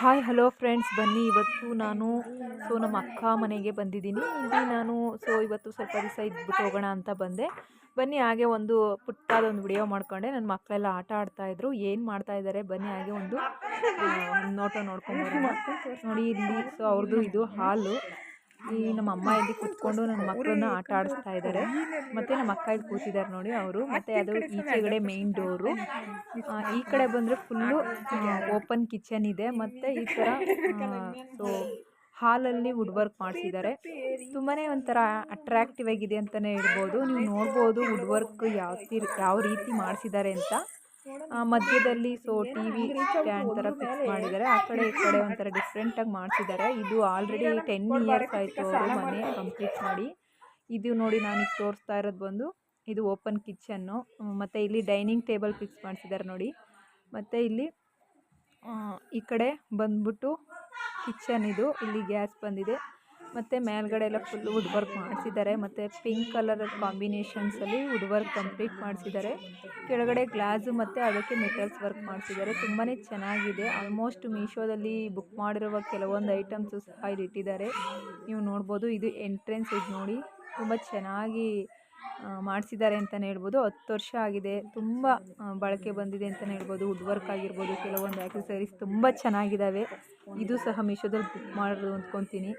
Hi hello friends ಬನ್ನಿ. ಇವತ್ತು ನಾನು ಸೊ ನಮ್ಮ ಅಕ್ಕ ಮನೆಗೆ ಬಂದಿದ್ದೀನಿ. ಇಲ್ಲಿ ನಾನು ಸೊ ಇವತ್ತು ಸ್ವಲ್ಪ ದಿವಸ ಇದ್ಬಿಟ್ಟು ಹೋಗೋಣ ಅಂತ ಬಂದೆ. ಬನ್ನಿ, ಹಾಗೆ ಒಂದು ಪುಟ್ಟದೊಂದು ವಿಡಿಯೋ ಮಾಡ್ಕೊಂಡೆ. ನನ್ನ ಮಕ್ಕಳೆಲ್ಲ ಆಟ ಆಡ್ತಾಯಿದ್ರು ಏನು ಮಾಡ್ತಾ ಇದ್ದಾರೆ ಬನ್ನಿ, ಹಾಗೆ ಒಂದು ನೋಟ ನೋಡ್ಕೊಂಡು ನೋಡಿ, ಇಲ್ಲಿ ಸೊ ಅವ್ರದ್ದು ಇದು ಹಾಲು. ಈ ನಮ್ಮ ಅಮ್ಮ ಇಲ್ಲಿ ಕೂತ್ಕೊಂಡು ನನ್ನ ಮಕ್ಕಳನ್ನ ಆಟ ಆಡಿಸ್ತಾ ಇದ್ದಾರೆ. ಮತ್ತೆ ನಮ್ಮ ಅಕ್ಕ ಇಲ್ಲಿ ಕೂತಿದ್ದಾರೆ ನೋಡಿ ಅವರು. ಮತ್ತೆ ಅದು ಈಚೆಗಡೆ ಮೇನ್ ಡೋರು ಈ ಕಡೆ ಬಂದರೆ ಫುಲ್ಲು ಓಪನ್ ಕಿಚನ್ ಇದೆ. ಮತ್ತೆ ಈ ತರ ಸೊ ಹಾಲಲ್ಲಿ ವುಡ್ ವರ್ಕ್ ಮಾಡಿಸಿದ್ದಾರೆ. ತುಂಬಾ ಒಂಥರ ಅಟ್ರಾಕ್ಟಿವ್ ಆಗಿದೆ ಅಂತಲೇ ಹೇಳ್ಬೋದು. ನೀವು ನೋಡ್ಬೋದು ವುಡ್ ವರ್ಕ್ ಯಾವ ಯಾವ ರೀತಿ ಮಾಡಿಸಿದ್ದಾರೆ ಅಂತ. ಮಧ್ಯದಲ್ಲಿ ಸೊ ಟಿವಿ ಸ್ಟ್ಯಾಂಡ್ ತರ ಫಿಕ್ಸ್ ಮಾಡಿದ್ದಾರೆ. ಆ ಕಡೆ ಈ ಕಡೆ ಒಂಥರ ಡಿಫ್ರೆಂಟಾಗಿ ಮಾಡಿಸಿದ್ದಾರೆ. ಇದು ಆಲ್ರೆಡಿ ಟೆನ್ ಇಯರ್ಸ್ ಆಯಿತು ಅವರು ಮನೆ ಕಂಪ್ಲೀಟ್ ಮಾಡಿ. ಇದು ನೋಡಿ ನಾನೀಗ ತೋರಿಸ್ತಾ ಇರೋದು ಬಂದು ಇದು ಓಪನ್ ಕಿಚನ್ನು ಮತ್ತು ಇಲ್ಲಿ ಡೈನಿಂಗ್ ಟೇಬಲ್ ಫಿಕ್ಸ್ ಮಾಡಿಸಿದ್ದಾರೆ ನೋಡಿ. ಮತ್ತು ಇಲ್ಲಿ ಆ, ಈ ಕಡೆ ಬಂದ್ಬಿಟ್ಟು ಕಿಚನ್ ಇದು. ಇಲ್ಲಿ ಗ್ಯಾಸ್ ಬಂದಿದೆ. ಮತ್ತು ಮೇಲ್ಗಡೆ ಎಲ್ಲ ಫುಲ್ ವುಡ್ ವರ್ಕ್ ಮಾಡಿಸಿದ್ದಾರೆ, ಮತ್ತು ಪಿಂಕ್ ಕಲರ್ ಕಾಂಬಿನೇಷನ್ಸಲ್ಲಿ ವುಡ್ ವರ್ಕ್ ಕಂಪ್ಲೀಟ್ ಮಾಡಿಸಿದ್ದಾರೆ. ಕೆಳಗಡೆ ಗ್ಲಾಸು ಮತ್ತು ಅದಕ್ಕೆ ಮೆಟಲ್ಸ್ ವರ್ಕ್ ಮಾಡಿಸಿದ್ದಾರೆ. ತುಂಬಾ ಚೆನ್ನಾಗಿದೆ. ಆಲ್ಮೋಸ್ಟ್ ಮೀಶೋದಲ್ಲಿ ಬುಕ್ ಮಾಡಿರುವ ಕೆಲವೊಂದು ಐಟಮ್ಸು ಸಹ ಇಲ್ಲಿ ಇಟ್ಟಿದ್ದಾರೆ. ನೀವು ನೋಡ್ಬೋದು, ಇದು ಎಂಟ್ರೆನ್ಸ್ ಇದು ನೋಡಿ. ತುಂಬ ಚೆನ್ನಾಗಿ ಮಾಡಿಸಿದ್ದಾರೆ ಅಂತಲೇ ಹೇಳ್ಬೋದು. ಹತ್ತು ವರ್ಷ ಆಗಿದೆ. ತುಂಬ ಬಳಕೆ ಬಂದಿದೆ ಅಂತಲೇ ಹೇಳ್ಬೋದು. ವುಡ್ ವರ್ಕ್ ಆಗಿರ್ಬೋದು, ಕೆಲವೊಂದು ಆ್ಯಕ್ಸಸರೀಸ್ ತುಂಬ ಚೆನ್ನಾಗಿದ್ದಾವೆ ಇದು ಸಹ ಮೀಶೋದಲ್ಲಿ ಬುಕ್ ಮಾಡೋದು ಅಂದ್ಕೊತೀನಿ.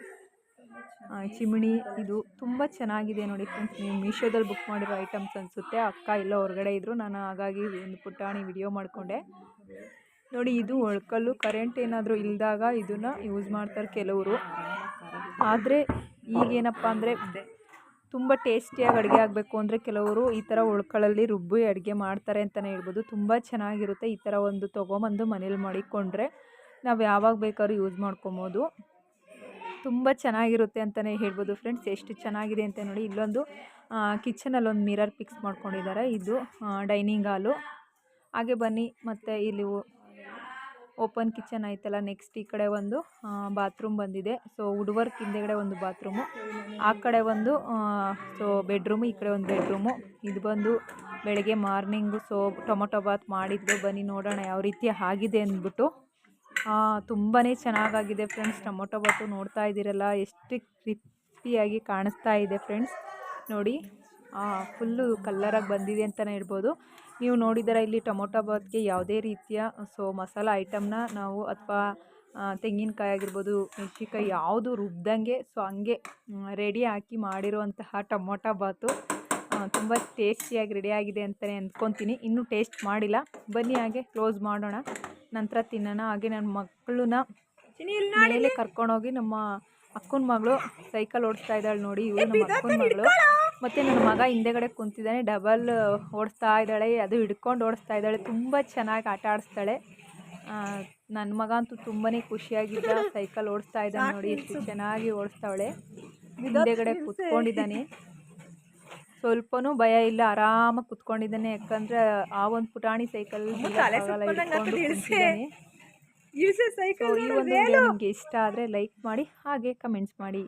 ಚಿಮಣಿ ಇದು ತುಂಬ ಚೆನ್ನಾಗಿದೆ ನೋಡಿ ಫ್ರೆಂಡ್ಸ್ ನೀವು ಮೀಶೋದಲ್ಲಿ ಬುಕ್ ಮಾಡಿರೋ ಐಟಮ್ಸ್ ಅನಿಸುತ್ತೆ. ಅಕ್ಕ ಎಲ್ಲ ಹೊರಗಡೆ ಇದ್ದರು ನಾನು ಹಾಗಾಗಿ ಒಂದು ಪುಟಾಣಿ ವಿಡಿಯೋ ಮಾಡಿಕೊಂಡೆ. ನೋಡಿ, ಇದು ಒಳ್ಕಲ್ಲು. ಕರೆಂಟ್ ಏನಾದರೂ ಇಲ್ಲದಾಗ ಇದನ್ನು ಯೂಸ್ ಮಾಡ್ತಾರೆ ಕೆಲವರು. ಆದರೆ ಈಗೇನಪ್ಪ ಅಂದರೆ ತುಂಬ ಟೇಸ್ಟಿಯಾಗಿ ಅಡುಗೆ ಆಗಬೇಕು ಅಂದರೆ ಕೆಲವರು ಈ ಥರ ಒಳ್ಕಳಲ್ಲಿ ರುಬ್ಬಿ ಅಡುಗೆ ಮಾಡ್ತಾರೆ ಅಂತಲೇ ಹೇಳ್ಬೋದು. ತುಂಬ ಚೆನ್ನಾಗಿರುತ್ತೆ ಈ ಥರ ಒಂದು ತೊಗೊಂಬಂದು ಮನೇಲಿ ಮಾಡಿಕೊಂಡ್ರೆ. ನಾವು ಯಾವಾಗ ಬೇಕಾದ್ರೂ ಯೂಸ್ ಮಾಡ್ಕೊಬೋದು. ತುಂಬ ಚೆನ್ನಾಗಿರುತ್ತೆ ಅಂತಲೇ ಹೇಳ್ಬೋದು ಫ್ರೆಂಡ್ಸ್. ಎಷ್ಟು ಚೆನ್ನಾಗಿದೆ ಅಂತ ನೋಡಿ, ಇಲ್ಲೊಂದು ಕಿಚನಲ್ಲಿ ಒಂದು ಮಿರರ್ ಫಿಕ್ಸ್ ಮಾಡ್ಕೊಂಡಿದ್ದಾರೆ. ಇದು ಡೈನಿಂಗ್ ಹಾಲು. ಹಾಗೆ ಬನ್ನಿ, ಮತ್ತು ಇಲ್ಲಿ ಓಪನ್ ಕಿಚನ್ ಆಯ್ತಲ್ಲ, ನೆಕ್ಸ್ಟ್ ಈ ಕಡೆ ಒಂದು ಬಾತ್ರೂಮ್ ಬಂದಿದೆ. ಸೊ ವರ್ಕ್ ಹಿಂದೆಗಡೆ ಒಂದು ಬಾತ್ರೂಮು. ಆ ಕಡೆ ಒಂದು ಸೊ, ಬೆಡ್ರೂಮು, ಈ ಕಡೆ ಒಂದು ಬೆಡ್ರೂಮು. ಇದು ಬಂದು ಬೆಳಗ್ಗೆ ಮಾರ್ನಿಂಗು, ಸೊ, ಟೊಮೊಟೊ ಬಾತ್ ಮಾಡಿದ್ದೆ. ಬನ್ನಿ ನೋಡೋಣ ಯಾವ ರೀತಿ ಆಗಿದೆ ಅಂದ್ಬಿಟ್ಟು. ತುಂಬಾ ಚೆನ್ನಾಗಾಗಿದೆ ಫ್ರೆಂಡ್ಸ್. ಟೊಮೊಟೊ ಬಾತು ನೋಡ್ತಾ ಇದ್ದೀರಲ್ಲ, ಎಷ್ಟು ಕ್ರಿಸ್ಪಿಯಾಗಿ ಕಾಣಿಸ್ತಾ ಇದೆ ಫ್ರೆಂಡ್ಸ್. ನೋಡಿ ಫುಲ್ಲು ಕಲ್ಲರಾಗಿ ಬಂದಿದೆ ಅಂತಲೇ ಹೇಳ್ಬೋದು. ನೀವು ನೋಡಿದರೆ ಇಲ್ಲಿ ಟೊಮೊಟೊ ಬಾತ್ಗೆ ಯಾವುದೇ ರೀತಿಯ ಸೊ ಮಸಾಲ ಐಟಮ್ನ ನಾವು ಅಥವಾ ತೆಂಗಿನಕಾಯಿ ಆಗಿರ್ಬೋದು, ಮೆಣಸಿನ್ಕಾಯಿ ಯಾವುದು ರುಬ್ದಂಗೆ ಸೊ ಹಂಗೆ ರೆಡಿ ಹಾಕಿ ಮಾಡಿರುವಂತಹ ಟೊಮೊಟೊ ಬಾತು ತುಂಬ ಟೇಸ್ಟಿಯಾಗಿ ರೆಡಿಯಾಗಿದೆ ಅಂತಲೇ ಅಂದ್ಕೊತೀನಿ. ಇನ್ನೂ ಟೇಸ್ಟ್ ಮಾಡಿಲ್ಲ. ಬನ್ನಿ ಹಾಗೆ ಕ್ಲೋಸ್ ಮಾಡೋಣ. ನಂತರ ತಿನ್ನೋಣ. ಹಾಗೆ ನನ್ನ ಮಕ್ಕಳನ್ನ ಮೇಲೆ ಕರ್ಕೊಂಡೋಗಿ ನಮ್ಮ ಅಕ್ಕನ ಮಗಳು ಸೈಕಲ್ ಓಡಿಸ್ತಾ ಇದ್ದಾಳೆ ನೋಡಿ ಇವಳು ನಮ್ಮ ಅಕ್ಕನ ಮಗಳು. ಮತ್ತು ನನ್ನ ಮಗ ಹಿಂದೆಗಡೆ ಕುಂತಿದ್ದಾನೆ ಡಬಲ್ ಓಡಿಸ್ತಾ ಇದ್ದಾಳೆ ಅದು ಹಿಡ್ಕೊಂಡು ಓಡಿಸ್ತಾ ಇದ್ದಾಳೆ ತುಂಬ ಚೆನ್ನಾಗಿ ಆಟ ಆಡಿಸ್ತಾಳೆ. ನನ್ನ ಮಗ ಅಂತೂ ತುಂಬಾ ಖುಷಿಯಾಗಿದ್ದ ಸೈಕಲ್ ಓಡಿಸ್ತಾ ಇದ್ದಾನೆ ನೋಡಿ ಎಷ್ಟು ಚೆನ್ನಾಗಿ ಓಡಿಸ್ತಾವಳೆ. ಹಿಂದೆಗಡೆ ಕುತ್ಕೊಂಡಿದ್ದಾನೆ. ಸ್ವಲ್ಪನೂ ಭಯ ಇಲ್ಲ. ಆರಾಮಾಗಿ ಕುತ್ಕೊಂಡಿದ್ದಾನೆ. ಯಾಕಂದರೆ ಆ ಒಂದು ಪುಟಾಣಿ ಸೈಕಲ್ ಈ ಒಂದು ನಿಮಗೆ ಇಷ್ಟ ಆದರೆ ಲೈಕ್ ಮಾಡಿ ಹಾಗೆ ಕಮೆಂಟ್ಸ್ ಮಾಡಿ.